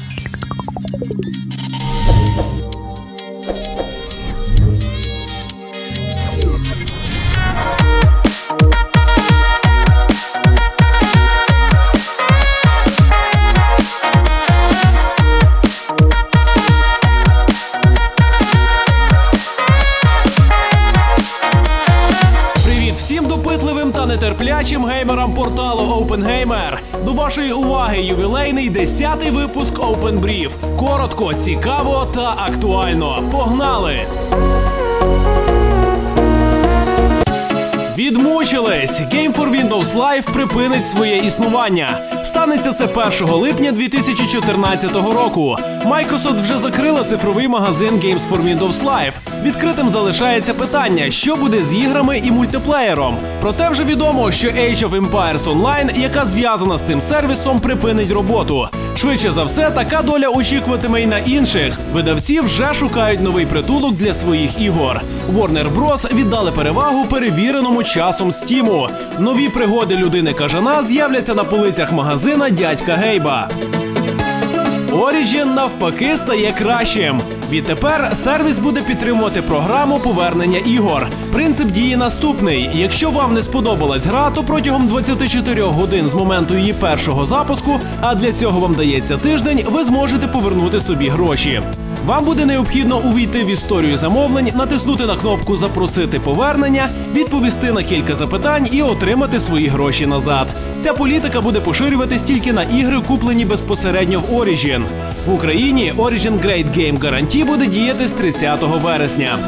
you OpenGamer. До вашої уваги ювілейний 10-й випуск Open Brief. Коротко, цікаво та актуально. Погнали! Відмучились! Game for Windows Live припинить своє існування. Станеться це 1 липня 2014 року. Microsoft вже закрила цифровий магазин Games for Windows Live. Відкритим залишається питання, що буде з іграми і мультиплеєром. Проте вже відомо, що Age of Empires Online, яка зв'язана з цим сервісом, припинить роботу. Швидше за все, така доля очікуватиме й на інших. Видавці вже шукають новий притулок для своїх ігор. Warner Bros. віддали перевагу перевіреному часом Стіму. Нові пригоди людини кажана з'являться на полицях магазина дядька Гейба. Origin навпаки стає кращим. Відтепер сервіс буде підтримувати програму повернення ігор. Принцип дії наступний: якщо вам не сподобалась гра, то протягом 24 годин з моменту її першого запуску, а для цього вам дається тиждень, ви зможете повернути собі гроші. Вам буде необхідно увійти в історію замовлень, натиснути на кнопку Запросити повернення, відповісти на кілька запитань і отримати свої гроші назад. Ця політика буде поширюватись тільки на ігри, куплені безпосередньо в Origin. В Україні Origin Great Game Guarantee буде діяти з 30 вересня.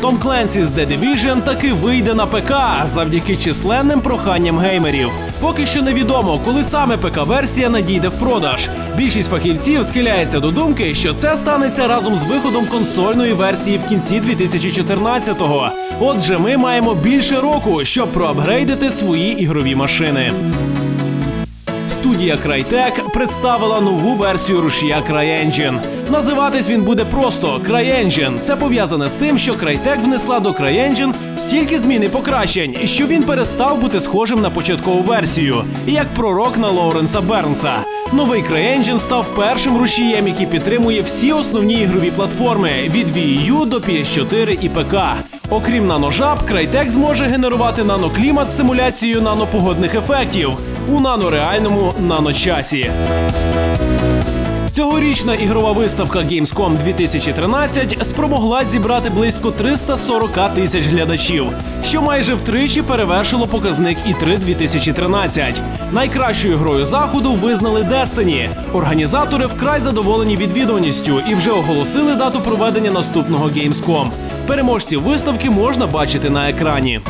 Том Кленсі з The Division таки вийде на ПК завдяки численним проханням геймерів. Поки що невідомо, коли саме ПК-версія надійде в продаж. Більшість фахівців схиляється до думки, що це станеться разом з виходом консольної версії в кінці 2014-го. Отже, ми маємо більше року, щоб проапгрейдити свої ігрові машини. Студія Crytek представила нову версію рушія CryEngine. Називатись він буде просто CryEngine. Це пов'язане з тим, що Crytek внесла до CryEngine стільки змін і покращень, що він перестав бути схожим на початкову версію, як пророк на Лоуренса Бернса. Новий CryEngine став першим рушієм, який підтримує всі основні ігрові платформи від Wii U до PS4 і ПК. Окрім наножаб, крайтек зможе генерувати наноклімат з симуляцією нанопогодних ефектів у нанореальному наночасі. Цьогорічна ігрова виставка Gamescom 2013 спромогла зібрати близько 340 тисяч глядачів, що майже втричі перевершило показник І3 2013. Найкращою грою заходу визнали Destiny. Організатори вкрай задоволені відвідуваністю і вже оголосили дату проведення наступного Gamescom. Переможців виставки можна бачити на екрані.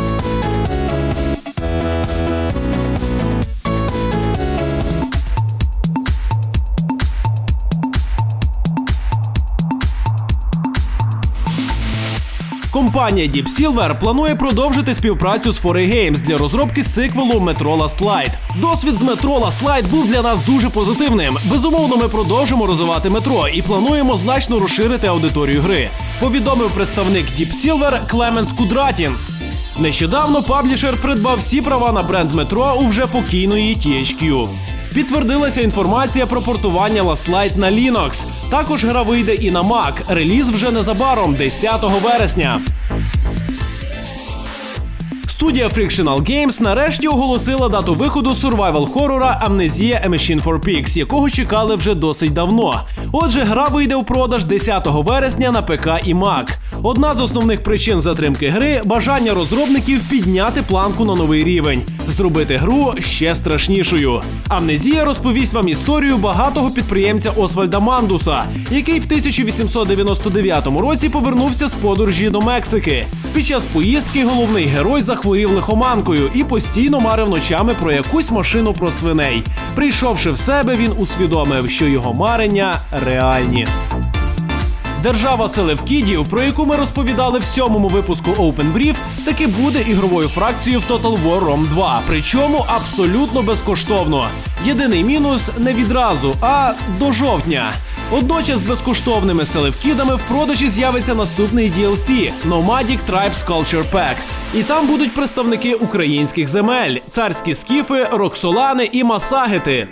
Компанія Deep Silver планує продовжити співпрацю з 4A Games для розробки сиквелу Metro Last Light. Досвід з Metro Last Light був для нас дуже позитивним. Безумовно, ми продовжимо розвивати метро і плануємо значно розширити аудиторію гри. Повідомив представник Deep Silver Клеменс Кудратінс. Нещодавно паблішер придбав всі права на бренд метро у вже покійної THQ. Підтвердилася інформація про портування Last Light на Linux. Також гра вийде і на Mac. Реліз вже незабаром, 10 вересня. Студія Frictional Games нарешті оголосила дату виходу survival хорора Amnesia A Machine for Pigs, якого чекали вже досить давно. Отже, гра вийде у продаж 10 вересня на ПК і Mac. Одна з основних причин затримки гри бажання розробників підняти планку на новий рівень, зробити гру ще страшнішою. Амнезія розповість вам історію багатого підприємця Освальда Мандуса, який в 1899 році повернувся з подорожі до Мексики. Під час поїздки головний герой захворів лихоманкою і постійно марив ночами про якусь машину про свиней. Прийшовши в себе, він усвідомив, що його марення реальні. Держава Селевкідів, про яку ми розповідали в сьомому випуску Open Brief, таки буде ігровою фракцією в Total War Rome 2, причому абсолютно безкоштовно. Єдиний мінус не відразу, а до жовтня. Водночас з безкоштовними селевкідами в продажі з'явиться наступний DLC – Nomadic Tribes Culture Pack. І там будуть представники українських земель, царські скіфи, роксолани і масагети.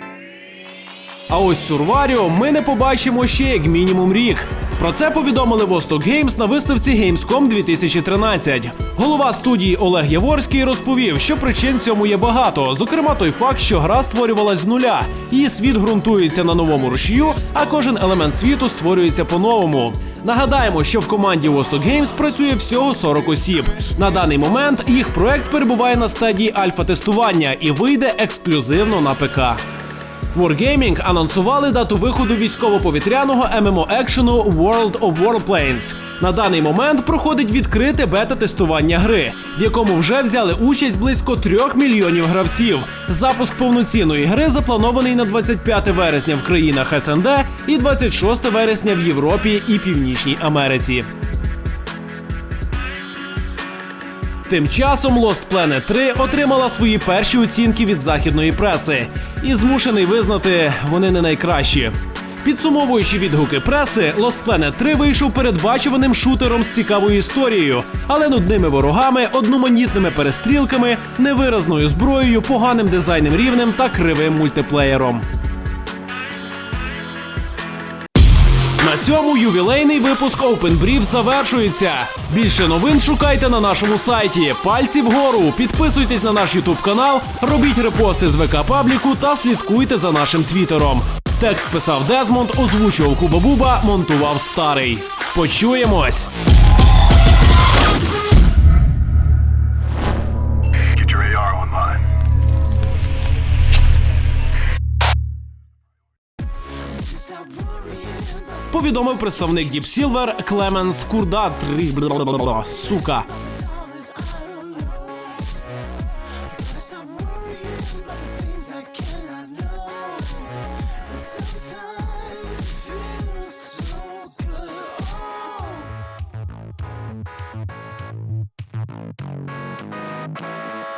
А ось Сурваріо ми не побачимо ще як мінімум рік. Про це повідомили Vostok Games на виставці Gamescom 2013. Голова студії Олег Яворський розповів, що причин цьому є багато. Зокрема, той факт, що гра створювалась з нуля. Її світ ґрунтується на новому рушію, а кожен елемент світу створюється по-новому. Нагадаємо, що в команді Восток Геймс працює всього 40 осіб. На даний момент їх проект перебуває на стадії альфа-тестування і вийде ексклюзивно на ПК. Wargaming анонсували дату виходу військово-повітряного ММО екшену World of Warplanes. На даний момент проходить відкрите бета-тестування гри, в якому вже взяли участь близько трьох мільйонів гравців. Запуск повноцінної гри запланований на 25 вересня в країнах СНД і 26 вересня в Європі і Північній Америці. Тим часом Lost Planet 3 отримала свої перші оцінки від західної преси і змушений визнати, вони не найкращі. Підсумовуючи відгуки преси, Lost Planet 3 вийшов передбачуваним шутером з цікавою історією, але нудними ворогами, одноманітними перестрілками, невиразною зброєю, поганим дизайном рівнем та кривим мультиплеєром. На цьому ювілейний випуск Open Brief завершується. Більше новин шукайте на нашому сайті. Пальці вгору. Підписуйтесь на наш Ютуб канал, робіть репости з ВК Пабліку та слідкуйте за нашим твіттером. Текст писав Дезмонд, озвучував Куба Буба, монтував старий. Почуємось! повідомив представник Діп Сілвер Клеменс Курда. три Сука.